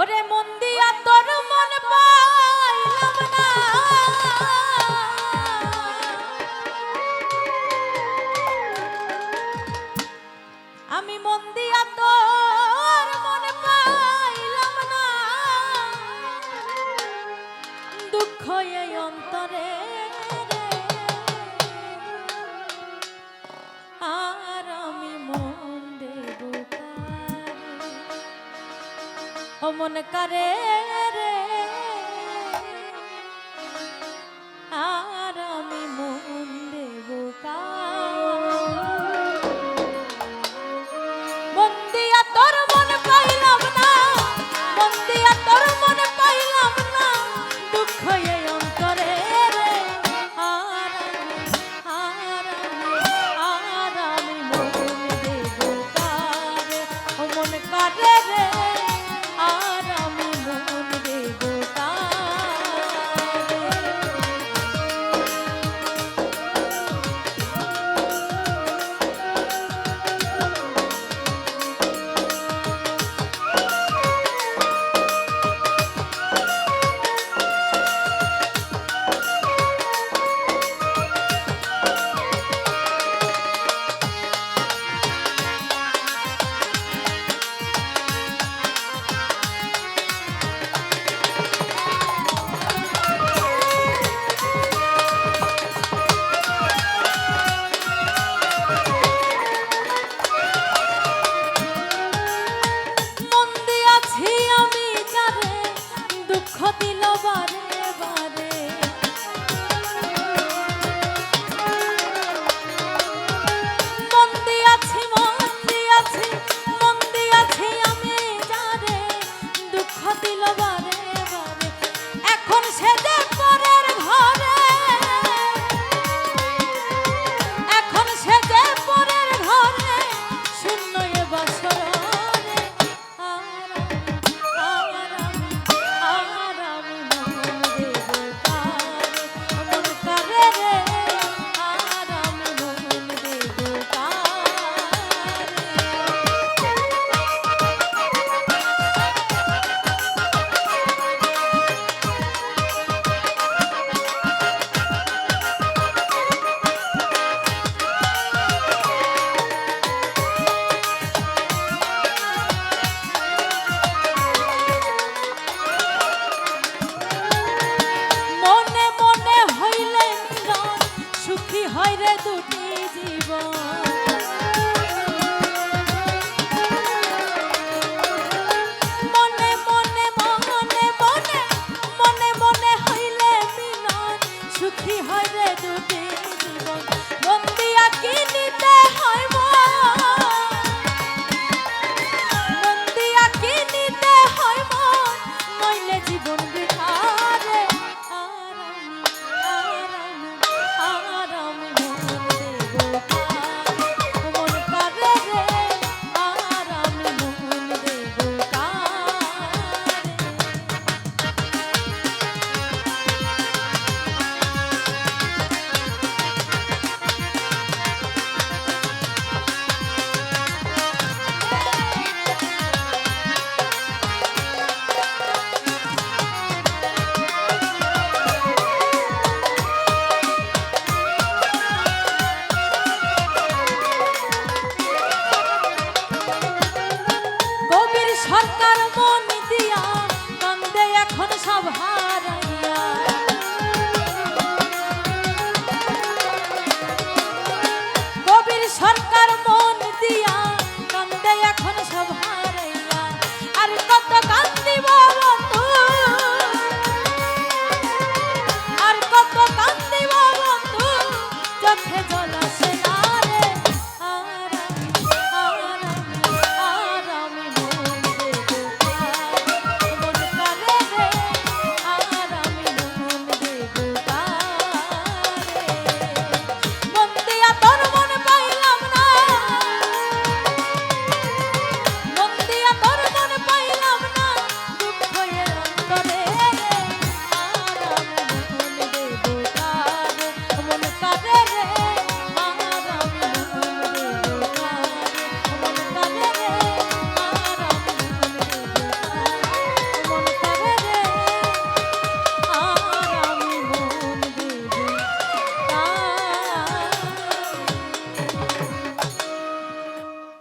ওরে মন তোর মন পাইলাম না। আমি মন তোর মন পাইলাম না। দুঃখ এই অন্তরে মন করে ক্ষতি 같아져